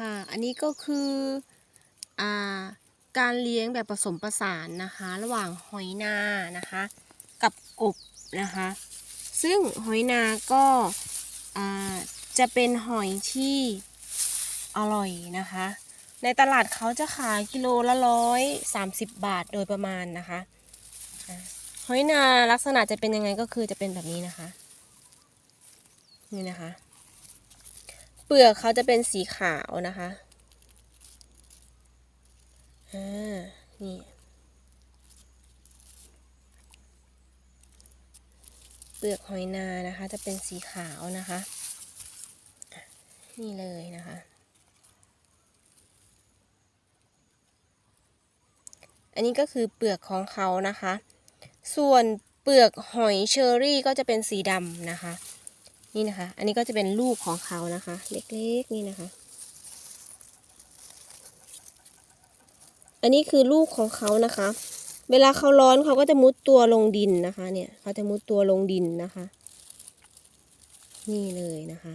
ค่ะ อันนี้ก็คืออ่าการเลี้ยงแบบผสมผสานนะคะ ระหว่างหอยนานะคะ กับกบนะคะ ซึ่งหอยนาก็อ่าจะเป็นหอยที่อร่อยนะคะ ในตลาดเขาจะขายกิโลละร้อยสามสิบบาทโดยประมาณนะคะหอยนาลักษณะจะเป็นยังไงก็คือจะเป็นแบบนี้นะคะ นี่นะคะ เปลือกเขาจะเป็นสีขาวนะคะ อ่า นี่ เปลือกหอยนานะคะ จะเป็นสีขาวนะคะอะนี่เลยนะคะ อันนี้ก็คือเปลือกของเขานะคะ ส่วนเปลือกหอยเชอรี่ก็จะเป็นสีดำนะคะ นี่นะคะ อันนี้ก็จะเป็นลูกของเขานะคะ เล็กๆนี่นะคะ อันนี้คือลูกของเขานะคะ เวลาเขาร้อนเขาก็จะมุดตัวลงดินนะคะ เนี่ยเขาจะมุดตัวลงดินนะคะ นี่เลยนะคะ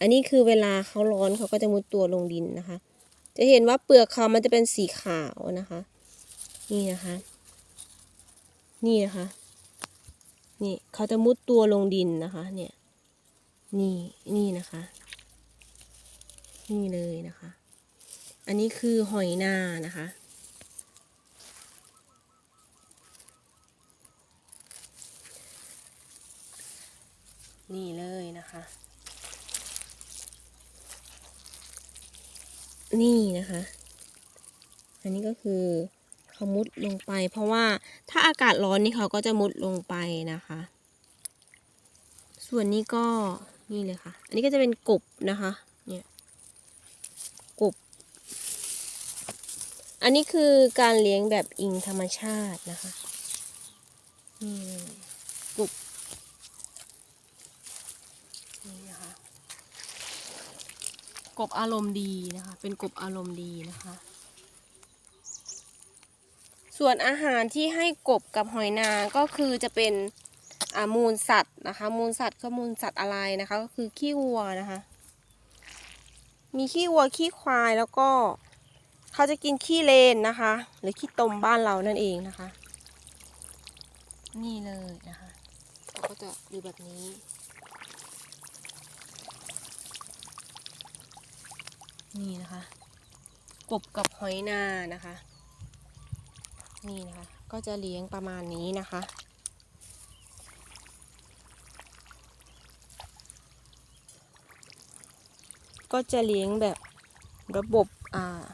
อันนี้คือเวลาเขาร้อนเขาก็จะมุดตัวลงดินนะคะ จะเห็นว่าเปลือกเขามันจะเป็นสีขาวนะคะ นี่นะคะ นี่นะคะ นี่เขาจะมุดตัวลงดินนะคะ เนี่ย นี่นี่นะคะ นี่เลยนะคะ อันนี้คือหอยนานะคะ นี่เลยนะคะ นี่นะคะ อันนี้ก็คือ เขามุดลงไป เพราะว่าถ้าอากาศร้อนนี่เขาก็จะมุดลงไปนะคะ ส่วนนี้ก็นี่เลยค่ะ อันนี้ก็จะเป็นกบนะคะ เนี่ยกบ อันนี้คือการเลี้ยงแบบอิงธรรมชาตินะคะนี่กบนี่นะคะกบอารมณ์ดีนะคะ เป็นกบอารมณ์ดีนะคะ ส่วนอาหารที่ให้กบกับหอยนางก็คือจะเป็นมูลสัตว์นะคะ มูลสัตว์ก็มูลสัตว์อะไรนะคะ ก็คือขี้วัวนะคะ มีขี้วัวขี้ควายแล้วก็เขาจะกินขี้เลนนะคะ หรือขี้ตมบ้านเรานั่นเองนะคะ นี่เลยนะคะเขาก็จะอยู่แบบนี้นี่นะคะ กบกับหอยนานะคะ นี่นะคะ ก็จะเลี้ยงประมาณนี้นะคะ ก็จะเลี้ยงแบบระบบอ่า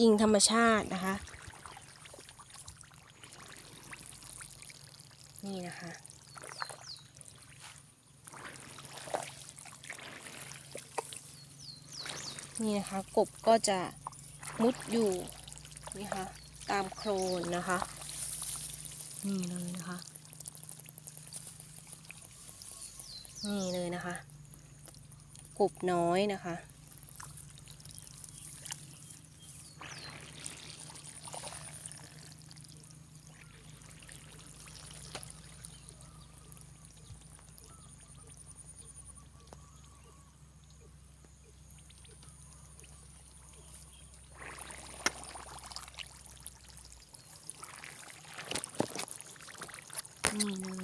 อิงธรรมชาตินะคะ นี่นะคะ นี่นะคะกบก็จะมุดอยู่นี่ค่ะ ตามโคลนนะคะ นี่เลยนะคะ นี่เลยนะคะกบน้อยนะคะ Mm-hmm.